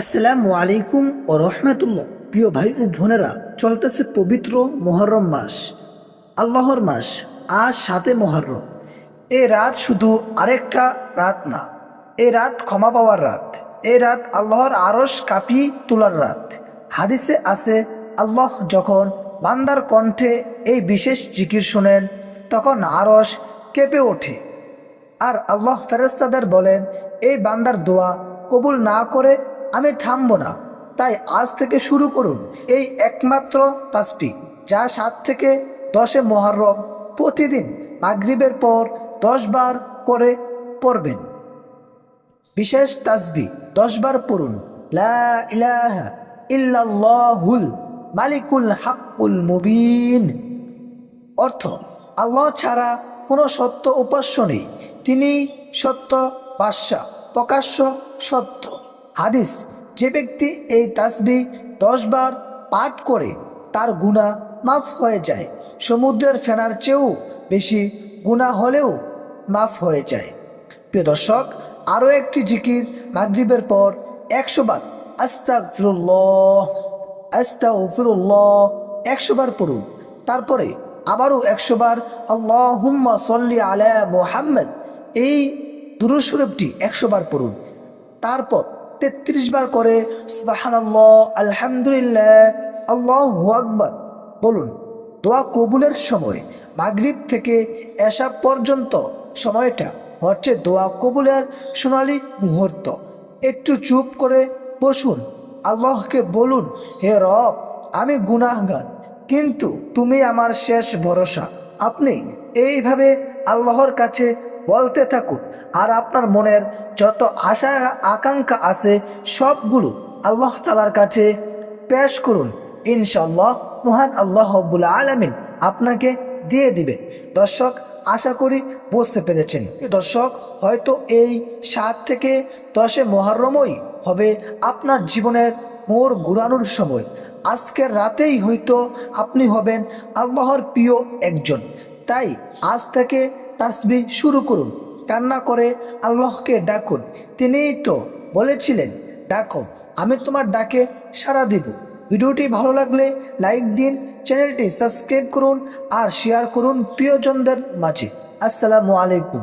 আসসালামু আলাইকুম ও রহমতুল্লাহ। প্রিয় ভাই ও বোনেরা, চলতেছে পবিত্র মহরম মাস। আল্লাহর মাস, আজ সাতে মহরম। এই রাত শুধু আরেকটা রাত না এই রাত ক্ষমা পাওয়ার রাত। এই রাত আল্লাহর আরস কাঁপি তোলার রাত। হাদিসে আছে, আল্লাহ যখন বান্দার কণ্ঠে এই বিশেষ জিকির শোনেন, তখন আরস কেঁপে ওঠে। আর আল্লাহ ফেরেস্তাদের বলেন, এই বান্দার দোয়া কবুল না করে আমি থামব না। তাই আজ থেকে শুরু করুন এই একমাত্র তাসবি যা সাত থেকে দশে মহরম প্রতিদিন মাগরিবের পর দশ বার করে পড়বেন। বিশেষ তাসবি দশ বার পড়ুন। লা ইলাহা ইল্লাল্লাহুল মালিকুল হাক্কুল মুবিন। অর্থ, আল্লাহ ছাড়া কোনো সত্য উপাস্য নেই। তিনি সত্য বাদশা প্রকাশ্য সত্য। হাদিস, যে ব্যক্তি এই তাসবি দশবার পাঠ করে, তার গুণা মাফ হয়ে যায়। সমুদ্রের ফেনার চেয়েও বেশি গুণা হলেও মাফ হয়ে যায়। প্রিয় দর্শক, আরও একটি জিকির মাগরিবের পর একশো বার আস্তাক ফিরুল্লাহ আস্তাগফিরুল্লাহ একশো বার পড়ুন। তারপরে আবারও একশো বার আল্লাহুম্মা সল্লি আলা মোহাম্মদ, এই দুরুশরীফটি একশো বার পড়ুন। তারপর তেত্রিশ বার করে আলহামদুলিল্লাহ, আল্লাহু আকবার। বলুন, দোয়া কবুলের সময়, মাগরিব থেকে এসা পর্যন্ত সময়টা হচ্ছে দোয়া কবুলের সোনালি মুহূর্ত। একটু চুপ করে বসুন, আল্লাহকে বলুন, হে রব, আমি গুনাহগার, কিন্তু তুমি আমার শেষ ভরসা। আপনি এইভাবে আল্লাহর কাছে বলতে থাকুন আর আপনার মনের যত আশা আকাঙ্ক্ষা আছে, সবগুলো আল্লাহ তালার কাছে পেশ করুন। ইনশাল্লাহ মহান আল্লাহ রব্বুল আলমিন আপনাকে দিয়ে দিবে। দর্শক, আশা করি বুঝতে পেরেছেন। দর্শক, হয়তো এই সাত থেকে দশে মহারমই হবে আপনার জীবনের মোর ঘুরানোর সময়। আজকের রাতেই হয়তো আপনি হবেন আল্লাহর প্রিয় একজন। তাই আজ থেকে তাসবি শুরু করুন। কান্না করে আল্লাহকে ডাকুন। তিনিই তো বলেছিলেন, ডাকো, আমি তোমার ডাকে সাড়া দিব। ভিডিওটি ভালো লাগলে লাইক দিন, চ্যানেলটি সাবস্ক্রাইব করুন আর শেয়ার করুন প্রিয়জনদের মাঝে। আসসালামু আলাইকুম।